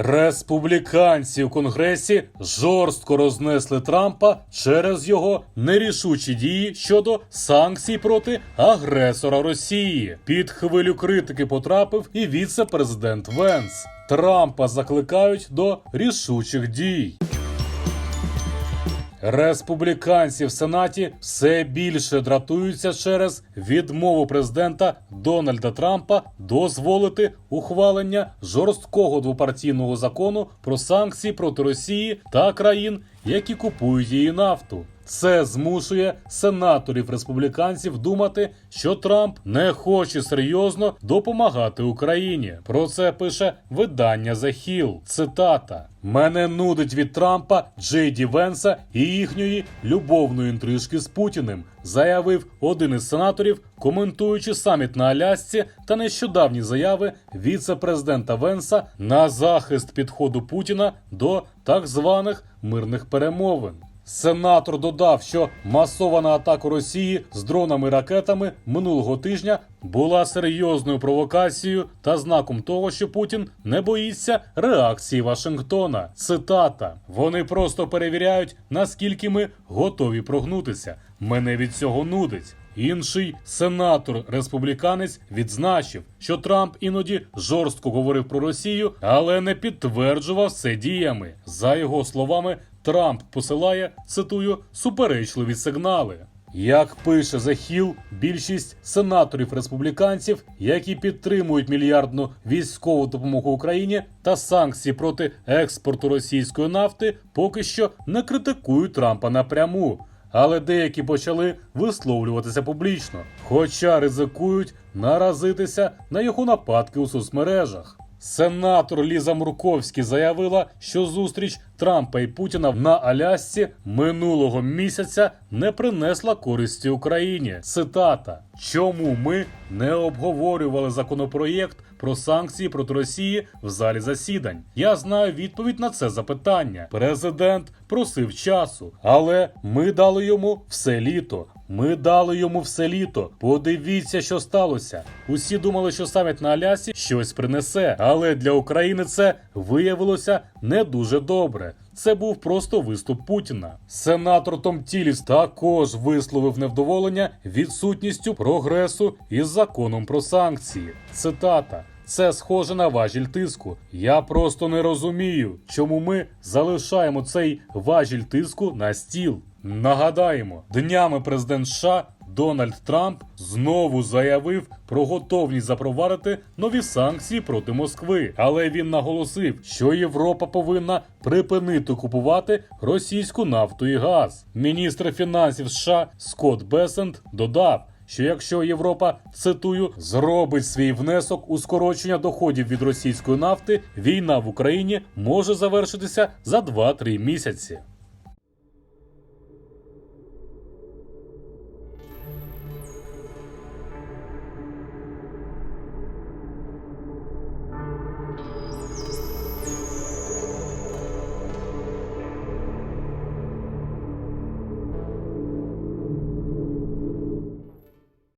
Республіканці у конгресі жорстко рознесли Трампа через його нерішучі дії щодо санкцій проти агресора Росії. Під хвилю критики потрапив і віце-президент Венс. Трампа закликають до рішучих дій. Республіканці в Сенаті все більше дратуються через відмову президента Дональда Трампа дозволити ухвалення жорсткого двопартійного закону про санкції проти Росії та країн, які купують її нафту. Це змушує сенаторів республіканців думати, що Трамп не хоче серйозно допомагати Україні. Про це пише видання The Hill. Цитата: Мене нудить від Трампа, Джей Ді Венса і їхньої любовної інтрижки з Путіним, заявив один із сенаторів, коментуючи саміт на Алясці та нещодавні заяви віце-президента Венса на захист підходу Путіна до так званих мирних перемовин. Сенатор додав, що масована атака Росії з дронами і ракетами минулого тижня була серйозною провокацією та знаком того, що Путін не боїться реакції Вашингтона. Цитата: вони просто перевіряють, наскільки ми готові прогнутися. Мене від цього нудить. Інший сенатор республіканець відзначив, що Трамп іноді жорстко говорив про Росію, але не підтверджував це діями. За його словами, Трамп посилає цитую суперечливі сигнали. Як пише Hill, більшість сенаторів республіканців, які підтримують мільярдну військову допомогу Україні та санкції проти експорту російської нафти, поки що не критикують Трампа напряму. Але деякі почали висловлюватися публічно, хоча ризикують наразитися на його нападки у соцмережах. Сенатор Ліза Мурковський заявила, що зустріч Трампа і Путіна на Алясці минулого місяця не принесла користі Україні. Цитата: Чому ми не обговорювали законопроєкт про санкції проти Росії в залі засідань? Я знаю відповідь на це запитання. Президент просив часу, але ми дали йому все літо. Ми дали йому все літо. Подивіться, що сталося. Усі думали, що саміт на Алясі щось принесе, але для України це виявилося не дуже добре. Це був просто виступ Путіна. Сенатор Том Тіліс також висловив невдоволення відсутністю прогресу із законом про санкції. Цитата. Це схоже на важіль тиску. Я просто не розумію, чому ми залишаємо цей важіль тиску на стіл. Нагадаємо, днями президент США Дональд Трамп знову заявив про готовність запровадити нові санкції проти Москви, але він наголосив, що Європа повинна припинити купувати російську нафту і газ. Міністр фінансів США Скотт Бесент додав. Що якщо Європа цитую зробить свій внесок у скорочення доходів від російської нафти, війна в Україні може завершитися за 2-3 місяці.